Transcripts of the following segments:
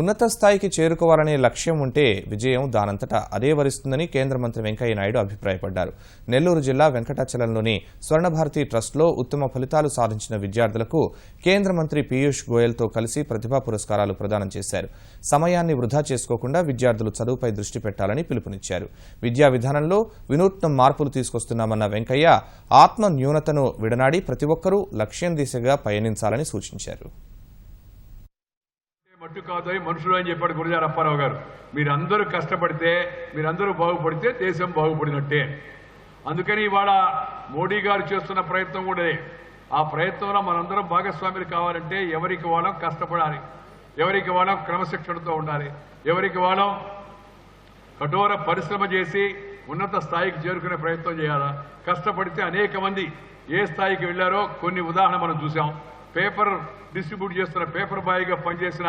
ఉన్నత స్థాయికి చేరుకోవాలనే లక్ష్యం ఉంటే విజయం దానంతటా అదే వరిస్తుందని కేంద్ర మంత్రి వెంకయ్య నాయుడు అభిప్రాయపడ్డారు. నెల్లూరు జిల్లా వెంకటాచలంలోని స్వర్ణభారతి ట్రస్ట్లో ఉత్తమ ఫలితాలు సాధించిన విద్యార్థులకు కేంద్ర మంత్రి పీయూష్ గోయల్తో కలిసి ప్రతిభా పురస్కారాలు ప్రదానం చేశారు. సమయాన్ని వృధా చేసుకోకుండా విద్యార్థులు చదువుపై దృష్టి పెట్టాలని పిలుపునిచ్చారు. విద్యా విధానంలో వినూత్న మార్పులు తీసుకొస్తున్నామన్న వెంకయ్య ఆత్మ న్యూనతను విడనాడి ప్రతి ఒక్కరూ లక్ష్యం దిశగా పయనించాలని సూచించారు. మట్టు కాదు మనుషులు అని చెప్పాడు గురజార అప్పారావు గారు. మీరందరూ కష్టపడితే మీరందరూ బాగుపడితే దేశం బాగుపడినట్టే. అందుకని ఇవాళ మోడీ గారు చేస్తున్న ప్రయత్నం కూడా ఆ ప్రయత్నంలో మనందరం భాగస్వాములు కావాలంటే ఎవరికి వాళ్ళం కష్టపడాలి. ఎవరికి వాళ్ళం క్రమశిక్షణతో ఉండాలి. ఎవరికి వాళ్ళం కఠోర పరిశ్రమ చేసి ఉన్నత స్థాయికి చేరుకునే ప్రయత్నం చేయాలా? కష్టపడితే అనేక మంది ఏ స్థాయికి వెళ్ళారో కొన్ని ఉదాహరణ మనం చూసాం పేపర్ డిస్ట్రిబ్యూట్ చేస్తున్న పేపర్ బాయ్గా పనిచేసిన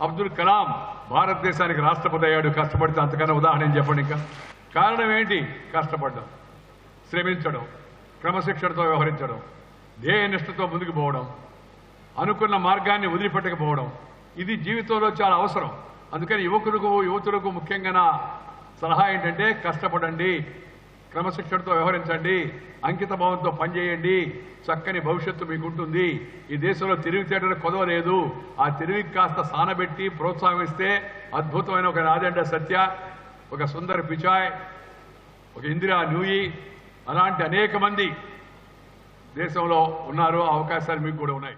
అబ్దుల్ కలాం భారతదేశానికి రాష్ట్రపతి అయ్యాడు. కష్టపడితే అంతకన్నా ఉదాహరణ చెప్పండి ఇంకా? కారణం ఏంటి? కష్టపడడం శ్రమించడం క్రమశిక్షణతో వ్యవహరించడం ధ్యేయనిష్టతో ముందుకు పోవడం అనుకున్న మార్గాన్ని వదిలిపెట్టకపోవడం ఇది జీవితంలో చాలా అవసరం. అందుకని యువకులకు యువతులకు ముఖ్యంగా నా సలహా ఏంటంటే కష్టపడండి. క్రమశిక్షణతో వ్యవహరించండి. అంకిత భావంతో పనిచేయండి. చక్కని భవిష్యత్తు మీకు ఉంటుంది ఈ దేశంలో తెలివితేటలు కొదవలేదు. ఆ తెలివికి కాస్త సానబెట్టి ప్రోత్సాహిస్తే అద్భుతమైన ఒక రాజండ సత్య ఒక సుందర పిచాయ్ ఒక ఇందిరా న్యూయి అలాంటి అనేక మంది దేశంలో ఉన్నారు. ఆ అవకాశాలు మీకు కూడా ఉన్నాయి.